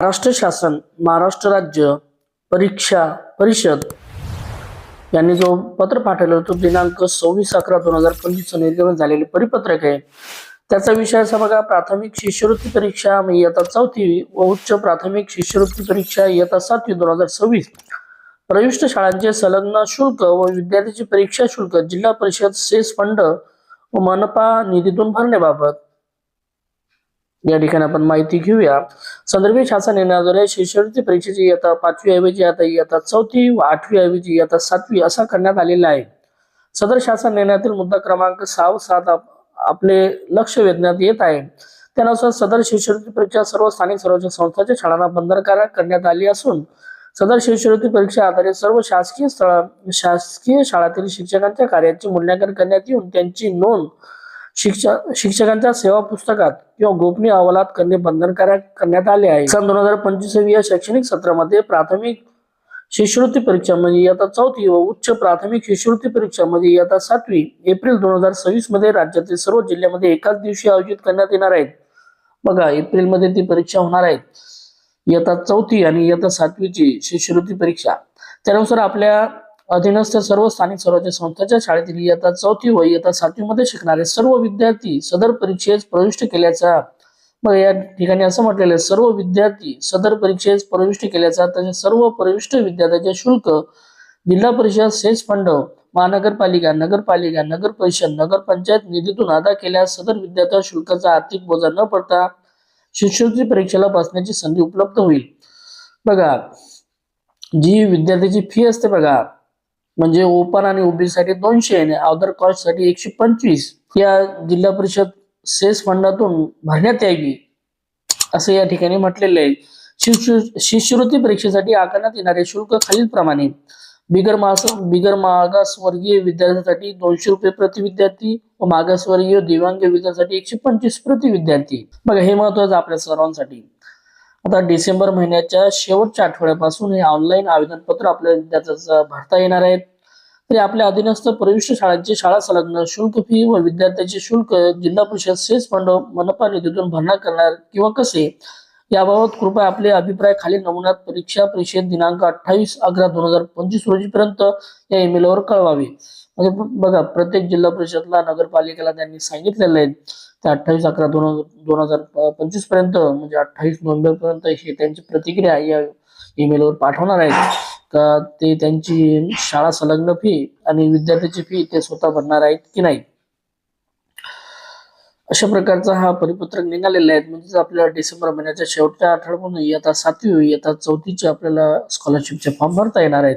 महाराष्ट्र शासन महाराष्ट्र राज्य परीक्षा परिषद यांनी जो पत्र पाठवलं होतं दिनांक सव्वीस अकरा दोन हजार पंचवीस निर्गमन झालेले परिपत्रक आहे. त्याचा विषय असा बघा प्राथमिक शिष्यवृत्ती परीक्षा इयत्ता चौथी व उच्च प्राथमिक शिष्यवृत्ती परीक्षा इयत्ता सातवी दोन हजार सव्वीस. प्रविष्ट शाळांचे संलग्न शुल्क व विद्यार्थ्यांचे परीक्षा शुल्क जिल्हा परिषद सेस फंड व मनपा निधीतून भरण्याबाबत या ठिकाणी आपण माहिती घेऊया. संदर्भित शासन निर्णयाद्वारे शिष्यवृत्ती परीक्षेची इयत्ता पाचवी ऐवजी आता इयत्ता चौथी व आठवी ऐवजी इयत्ता सातवी असा करण्यात आलेला आहे. सदर शासन निर्णयातील मुद्दा क्रमांक सहा सात आपले लक्ष वेधण्यात येत आहे. त्यानुसार सदर शिष्यवृत्ती परीक्षा सर्व स्थानिक स्वराज्य संस्थांच्या शाळांना बंधनकारक करण्यात आली असून सदर शिष्यवृत्ती परीक्षा आधारित सर्व शासकीय स्थळ शासकीय शाळातील शिक्षकांच्या कार्याचे मूल्यांकन करण्यात येऊन त्यांची नोंद शिक्षक शिक्षकांच्या सेवा पुस्तकात किंवा गोपनीय अहवालात करणे बंधनकारक करण्यात आले आहे. सन दोन हजार पंचवीस या शैक्षणिक सत्रामध्ये प्राथमिक शिष्यवृत्ती परीक्षा म्हणजे इयत्ता चौथी व उच्च प्राथमिक शिष्यवृत्ती परीक्षा म्हणजे इयत्ता सातवी एप्रिल दोन हजार सव्वीसमध्ये राज्यातील सर्व जिल्ह्यामध्ये एकाच दिवशी आयोजित करण्यात येणार आहेत. बघा एप्रिलमध्ये ती परीक्षा होणार आहेत. इयत्ता चौथी आणि इयत्ता सातवीची शिष्यवृत्ती परीक्षा. त्यानुसार आपल्या अधीनस्थ सर्व स्थानिक स्वराज्य संस्थांच्या शाळेतील इयत्ता चौथी व इयत्ता सातवी मध्ये शिकणारे सर्व विद्यार्थी सदर परीक्षेस प्रविष्ट केल्याचा मग या ठिकाणी असं म्हटलेलं आहे सर्व विद्यार्थी सदर परीक्षेस प्रविष्ट केल्याचा तसेच सर्व प्रविष्ट विद्यार्थ्याचे शुल्क जिल्हा परिषद सेस फंड महानगरपालिका नगरपालिका नगर परिषद नगरपंचायत निधीतून अदा केल्यास सदर विद्यार्थ्या शुल्काचा आर्थिक बोजा न पडता शिष्यवृत्ती परीक्षेला बसण्याची संधी उपलब्ध होईल. बघा जी विद्यार्थ्याची फी असते बघा म्हणजे ओपन आणि ओबीसीसाठी दोनशे आणि अदर कॉस्टसाठी एकशे पंचवीस. या जिल्हा परिषद सेस फंडातून भरण्यात यावी असं या ठिकाणी म्हटलेलं आहे. शिष्य शिष्यवृत्ती परीक्षेसाठी आकारण्यात येणारे शुल्क खालीलप्रमाणे. बिगर मास बिगर मागासवर्गीय विद्यार्थ्यांसाठी दोनशे रुपये प्रति विद्यार्थी व मागासवर्गीय दिव्यांग विद्यार्थ्यांसाठी एकशे पंचवीस प्रति विद्यार्थी. बघा हे महत्वाचं आपल्या सर्वांसाठी. आता डिसेंबर महिन्याच्या शेवटच्या आठवड्यापासून हे ऑनलाईन आवेदनपत्र आपल्या विद्यार्थ्यांचं भरता येणार आहेत. तरी आपल्या अधीनस्थ प्रविष्ट शाळांची शाळा संलग्न शुल्क फी व विद्यार्थ्यांचे शुल्क जिल्हा परिषद सेस फंड मनपा निधीतून भरणा करणार किंवा कसे? याबाबत कृपया आपले अभिप्राय खाली नमुन्यात परीक्षा परिषद दिनांक अठ्ठावीस अकरा दोन हजार पंचवीस रोजीपर्यंत या ईमेलवर कळवावे. म्हणजे बघा प्रत्येक जिल्हा परिषदला नगरपालिकेला त्यांनी सांगितलेलं आहे ते अठ्ठावीस अकरा दोन दोन हजार पंचवीसपर्यंत म्हणजे अठ्ठावीस नोव्हेंबर पर्यंत हे त्यांची प्रतिक्रिया या ईमेलवर पाठवणार आहेत. का ते त्यांची शाळा संलग्न फी आणि विद्यार्थ्याची फी ते स्वतः भरणार आहेत की नाही? अशा प्रकारचा हा परिपत्रक निघालेला आहे. म्हणजेच आपल्याला डिसेंबर महिन्याच्या शेवटच्या आठवड्यापासून इयत्ता सातवी इयत्ता चौथीची आपल्याला स्कॉलरशिपचे फॉर्म भरता येणार आहेत.